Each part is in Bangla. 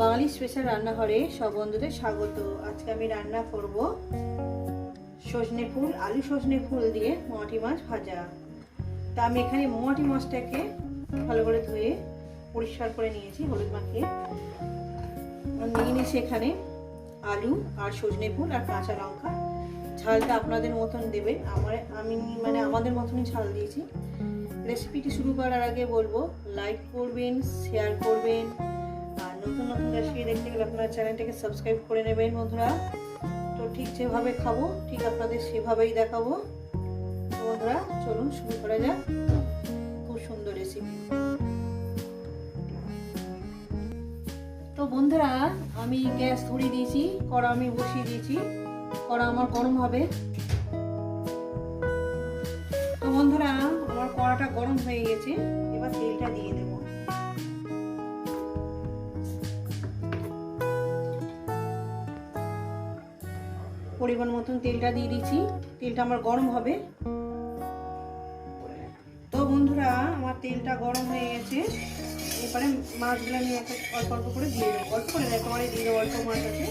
বাঙালি স্পেশাল রান্নাঘরে সব বন্ধুদের স্বাগত। আজকে আমি রান্না করব সজনে ফুল, আলু সজনে ফুল দিয়ে মোয়াটি মাছ ভাজা। তা আমি এখানে মোয়াটি মাছটাকে ভালো করে ধুয়ে পরিষ্কার করে নিয়েছি, হলুদ মাখিয়ে। নিয়ে নিয়েছি এখানে আলু আর সজনে ফুল আর কাঁচা লঙ্কা। ঝালটা আপনাদের মতন দেবে আমার, আমি মানে আমাদের মতনই ঝাল দিয়েছি। রেসিপিটি শুরু করার আগে বলব লাইক করবেন শেয়ার করবেন। নতুন নতুন রেসিপি দেখতে গেলে আপনার চ্যানেলটাকে সাবস্ক্রাইব করে নেবেন বন্ধুরা। তো ঠিক যেভাবে খাব, ঠিক আপনাদের সেভাবেই দেখাবো। বন্ধুরা, চলুন শুরু করা যাক। খুব সুন্দর রেসিপি। তো বন্ধুরা, আমি গ্যাস ধরিয়ে দিয়েছি, কড়া আমি বসিয়ে দিয়েছি। কড়া আমার গরম হবে। তো বন্ধুরা, আমার কড়াটা গরম হয়ে গেছে। এবার তেলটা দিয়ে দেব। পরিমাণ মতন তেলটা দিয়ে দিচ্ছি। তেলটা আমার গরম হবে। তো বন্ধুরা, আমার তেলটা গরম হয়ে গেছে। এবারে মাছগুলো আমি অল্প অল্প করে দিয়ে দেবো। অল্প করে একেবারে দিয়ে দেবো, অল্প মাছ আছে।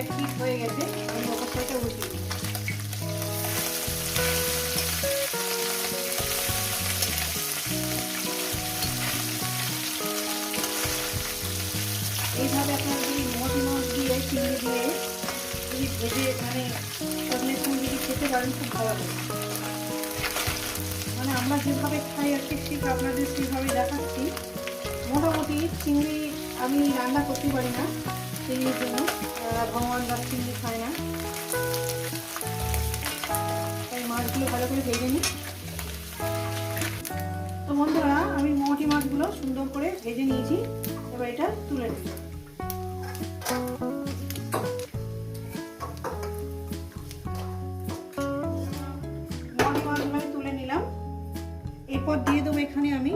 এক পিস হয়ে গেছে আমি দিই এইভাবে আপনার যদি মোটি মাছ দিয়ে, চিংড়ি দিয়ে, যদি ভেজে মানে সজনে ফুল যদি খেতে পারেন, খুব ভালো মানে আমরা যেভাবে খাই আর কি ঠিক আপনাদের সেভাবে দেখাচ্ছি। মোটামুটি চিংড়ি আমি রান্না করতে পারি না। ভগবান বা চিংড়ি খায় না। তাই মাছগুলো ভালো করে ভেজে নিই। তো বন্ধুরা, আমি মোটি মাছগুলো সুন্দর করে ভেজে নিয়েছি। এবার এটা তুলে নিই। এরপর দিয়ে দেবো এখানে আমি,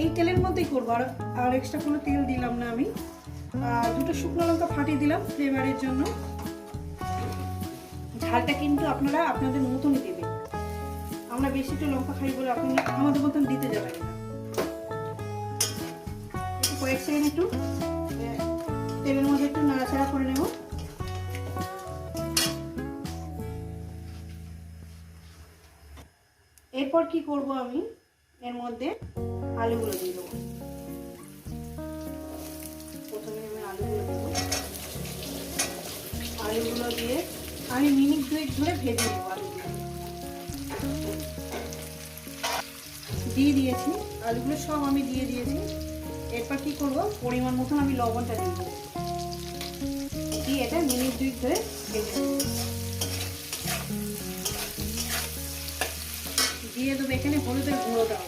এই তেলের মধ্যেই করব। আর আর এক্সট্রা কোনো তেল দিলাম না আমি। দুটো শুকনো লঙ্কা ফাটিয়ে দিলাম ফ্লেভারের জন্য। ঝালটা কিন্তু আপনারা আপনাদের মতনই দেবেন। আমরা বেশি একটু লঙ্কা খাই বলে আপনি আমাদের মতন দিতে যাবেন না। একটু কয়েক সেকেন্ড একটু তেলের মধ্যে একটু নাড়াচাড়া করে নেব। এরপর কি করব আমি? এর মধ্যে আলুগুলো দিয়ে দেবো। দিয়ে আমি মিনিট দুয়েক ধরে ভেজে নেব দিয়ে দিয়েছি, আলুগুলো সব আমি দিয়ে দিয়েছি। এরপর কি করব? পরিমাণ মতন আমি লবণটা দিয়ে দেবো। দিয়ে এটা মিনিট দুই ধরে ভেজে নেব। দিয়ে দেবো এখানে হলুদের গুঁড়োটাও।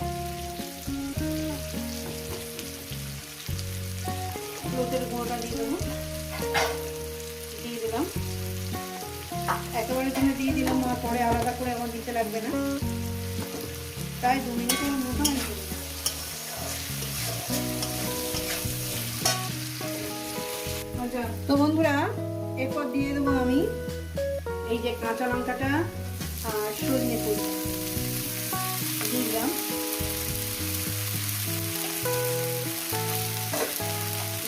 হলুদের গুঁড়োটা দিয়ে দেবো। দিয়ে দিলাম। একেবারে এখানে দিয়ে দিলাম আর পরে আলাদা করে আমার দিতে লাগবে না। তাই দু মিনিটের মতো আমি আচ্ছা তো বন্ধুরা, এরপর দিয়ে দেবো আমি এই যে কাঁচা লঙ্কাটা আর সজনে ফুল। দিলাম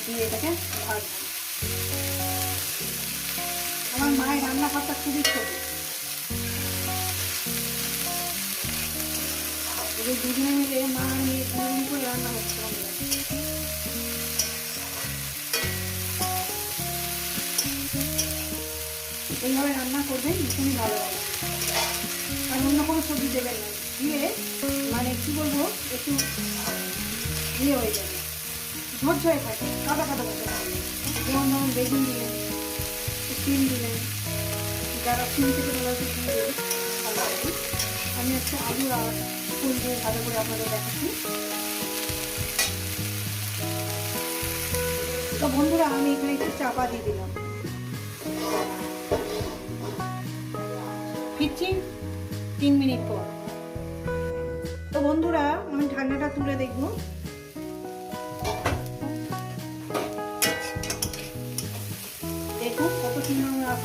দিয়ে এটাকে ভাজবো। আমার মায়ের রান্না করতে খুবই ছোট দুজনে মিলে মা মেয়ে করে রান্না হচ্ছে। এইভাবে রান্না করবেন ভীষণই ভালো লাগে আর অন্য কোনো সবজি দেবেন না দিয়ে মানে কি বলব, একটু ইয়ে হয়ে যাবে ঝরঝরে থাকে, কাদা কাদা মতো হবে। যেমন ধরুন বেগুন দিলেন সিম দিলেন যারা সিম থেকে বলা সিম দেবে ভালো লাগে আমি হচ্ছে আলু আর ফুল দিয়ে ভালো করে আপনাদের দেখাচ্ছি। তো বন্ধুরা, আমি এখানে একটু চাপা দিয়ে দিলাম। ফিরছি তিন মিনিট পর। তো বন্ধুরা, আমি ঠান্ডাটা তুলে দেখব।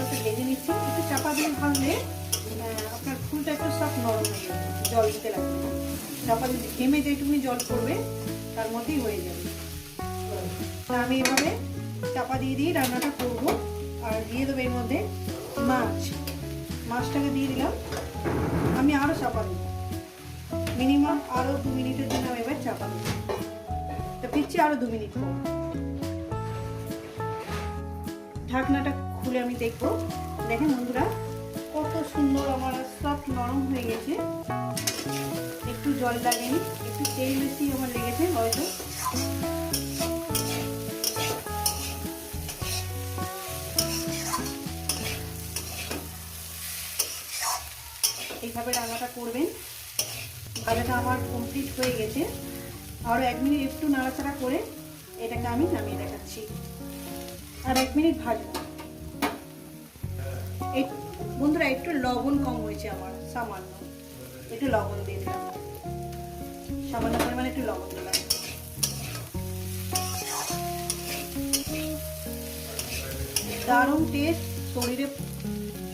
আস্তে ভেজে নিচ্ছি। একটু চাপা দিয়ে আহ, আপনার ফুলটা একটু সব নরম হয়ে জল দিতে লাগবে। চাপা দিয়ে ঘেমে যেটুকুনি জল পড়বে তার মধ্যেই হয়ে যাবে। আমি এভাবে চাপা দিয়ে দিয়ে রান্নাটা করব। আর দিয়ে দেবো এর মধ্যে মাছ। মাছটাকে দিয়ে দিলাম। আমি আরও চাপা দেবো। মিনিমাম আরও দু মিনিটের জন্য আমি এবার চাপা দেবো। তো ফিরছি আরও দু মিনিট ঢাকনাটা খুলে আমি দেখব। দেখেন বন্ধুরা, কত সুন্দর আমার সব নরম হয়ে গেছে। একটু জল লাগেনি একটু তেল বেশি আমার লেগেছে হয়তো। এইভাবে রান্নাটা করবেন। ভাজাটা আমার কমপ্লিট হয়ে গেছে। আরও এক মিনিট একটু নাড়াচাড়া করে এটাকে আমি নামিয়ে দেখাচ্ছি। আর এক মিনিট ভাজবো। বন্ধুরা, একটু লবণ কম হয়েছে আমার, সামান্য। একটু লবণ দিয়ে দিলাম। সামান্য পরিমাণে একটু লবণ দিলাম। দারুণ টেস্ট শরীরে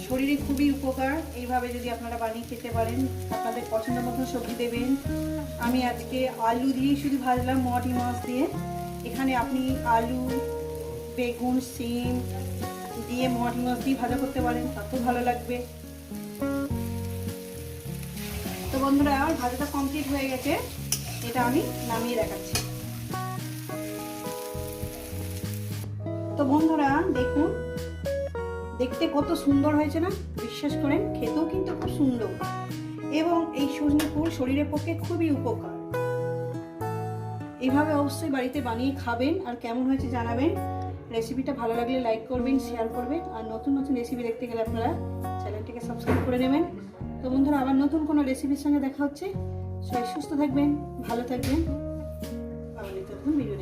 শরীরে খুবই উপকার। এইভাবে যদি আপনারা বানিয়ে খেতে পারেন, আপনাদের পছন্দ মতো সবজি দেবেন। আমি আজকে আলু দিয়ে শুধু ভাজলাম মটি মাছ দিয়ে। এখানে আপনি আলু, বেগুন, সিম দিয়ে মটি মাছ দিয়ে ভাজা করতে পারেন, তাতেও ভালো লাগবে। তো বন্ধুরা, আমার ভাজাটা কমপ্লিট হয়ে গেছে। এটা আমি নামিয়ে দেখাচ্ছি। তো বন্ধুরা, দেখুন, দেখতে কত সুন্দর হয়েছে না? বিশ্বাস করেন, খেতেও কিন্তু খুব সুন্দর। এবং এই সজনে ফুল শরীরের পক্ষে খুবই উপকার। এভাবে অবশ্যই বাড়িতে বানিয়ে খাবেন, আর কেমন হয়েছে জানাবেন রেসিপিটা ভালো লাগলে লাইক করবেন শেয়ার করবেন, আর নতুন নতুন রেসিপি দেখতে গেলে আপনারা চ্যানেলটিকে সাবস্ক্রাইব করে নেবেন। তো বন্ধুরা, আবার নতুন কোনো রেসিপির সঙ্গে দেখা হচ্ছে। সবাই সুস্থ থাকবেন, ভালো থাকবেন। আবার নতুন ভিডিও